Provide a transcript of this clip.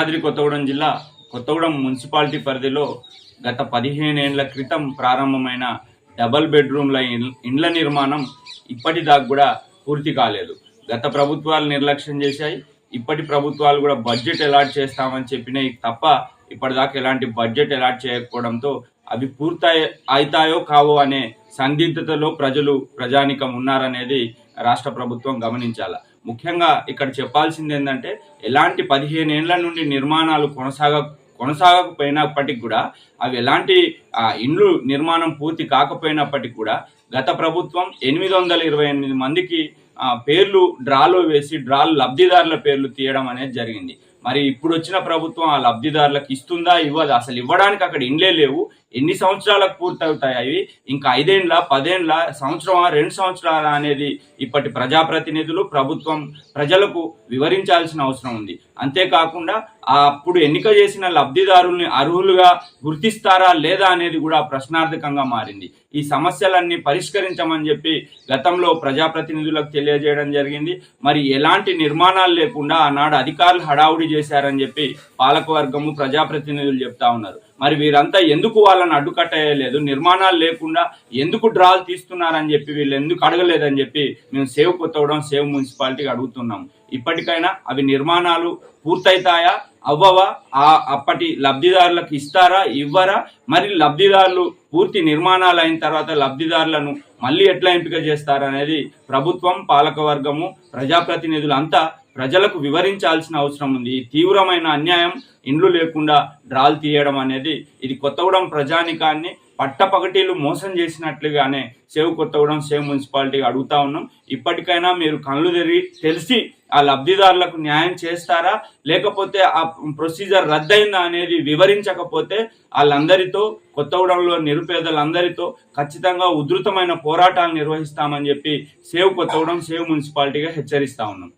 భద్రాద్రి కొత్తగూడెం జిల్లా కొత్తగూడెం మున్సిపాలిటీ పరిధిలో గత పదిహేనేళ్ళ క్రితం ప్రారంభమైన డబల్ బెడ్రూమ్ల ఇండ్ల నిర్మాణం ఇప్పటిదాకా కూడా పూర్తి కాలేదు. గత ప్రభుత్వాలు నిర్లక్ష్యం చేశాయి. ఇప్పటి ప్రభుత్వాలు కూడా బడ్జెట్ ఎలాట్ చేస్తామని చెప్పినాయి తప్ప ఇప్పటిదాకా ఎలాంటి బడ్జెట్ ఎలాట్ చేయకపోవడంతో అవి పూర్తయి అవుతాయో కావో అనే సందిగ్ధతలో ప్రజలు ప్రజానికం ఉన్నారనేది రాష్ట్ర ప్రభుత్వం గమనించాల. ముఖ్యంగా ఇక్కడ చెప్పాల్సింది ఏంటంటే ఎలాంటి పదిహేను ఏళ్ళ నుండి నిర్మాణాలు కొనసాగ కొనసాగకపోయినప్పటికి కూడా అవి ఎలాంటి ఇండ్లు నిర్మాణం పూర్తి కాకపోయినప్పటికి కూడా గత ప్రభుత్వం ఎనిమిది వందల ఇరవై ఎనిమిది మందికి పేర్లు డ్రాలో వేసి డ్రాలు లబ్ధిదారుల పేర్లు తీయడం అనేది జరిగింది. మరి ఇప్పుడు వచ్చిన ప్రభుత్వం ఆ లబ్ధిదారులకు ఇస్తుందా ఇవ్వదు? అసలు ఇవ్వడానికి అక్కడ ఇండ్లే లేవు. ఎన్ని సంవత్సరాలకు పూర్తవుతాయి అవి? ఇంకా ఐదేండ్ల పదేండ్ల సంవత్సరమా రెండు సంవత్సరాల అనేది ఇప్పటి ప్రజాప్రతినిధులు ప్రభుత్వం ప్రజలకు వివరించాల్సిన అవసరం ఉంది. అంతేకాకుండా అప్పుడు ఎన్నిక చేసిన లబ్ధిదారుల్ని అర్హులుగా గుర్తిస్తారా లేదా అనేది కూడా ప్రశ్నార్థకంగా మారింది. ఈ సమస్యలన్నీ పరిష్కరించమని చెప్పి గతంలో ప్రజాప్రతినిధులకు తెలియజేయడం జరిగింది. మరి ఎలాంటి నిర్మాణాలు లేకుండా ఆనాడు అధికారులు హడావుడి చేశారని చెప్పి పాలకవర్గము ప్రజాప్రతినిధులు చెప్తా ఉన్నారు. మరి వీరంతా ఎందుకు వాళ్ళని అడ్డుకట్టేయలేదు నిర్మాణాలు లేకుండా ఎందుకు డ్రాలు తీస్తున్నారని చెప్పి వీళ్ళు ఎందుకు అడగలేదని చెప్పి మేము సేవ్ కొత్తవడం సేవ్ మున్సిపాలిటీకి అడుగుతున్నాం ఇప్పటికైనా అవి నిర్మాణాలు పూర్తయితాయా? అవ్వవా? ఆ అప్పటి లబ్ధిదారులకు ఇస్తారా? ఇవ్వరా? మరి లబ్ధిదారులు పూర్తి నిర్మాణాలు అయిన తర్వాత లబ్ధిదారులను మళ్ళీ ఎట్లా ఎంపిక చేస్తారనేది ప్రభుత్వం పాలకవర్గము ప్రజాప్రతినిధులు అంతా ప్రజలకు వివరించాల్సిన అవసరం ఉంది. ఈ తీవ్రమైన అన్యాయం ఇండ్లు లేకుండా డ్రాలు తీయడం అనేది ఇది కొత్తగూడెం ప్రజానికాన్ని పట్టపగటీలు మోసం చేసినట్లుగానే సేవ్ కొత్తగూడెం సేవ్ మున్సిపాలిటీ అడుగుతా ఉన్నాం. ఇప్పటికైనా మీరు కళ్ళు తెరిగి తెలిసి ఆ లబ్ధిదారులకు న్యాయం చేస్తారా? లేకపోతే ఆ ప్రొసీజర్ రద్దయిందా అనేది వివరించకపోతే వాళ్ళందరితో కొత్తగూడెంలో నిరుపేదలందరితో ఖచ్చితంగా ఉధృతమైన పోరాటాలు నిర్వహిస్తామని చెప్పి సేవ్ కొత్తగూడెం సేవ్ మున్సిపాలిటీగా హెచ్చరిస్తా ఉన్నాం.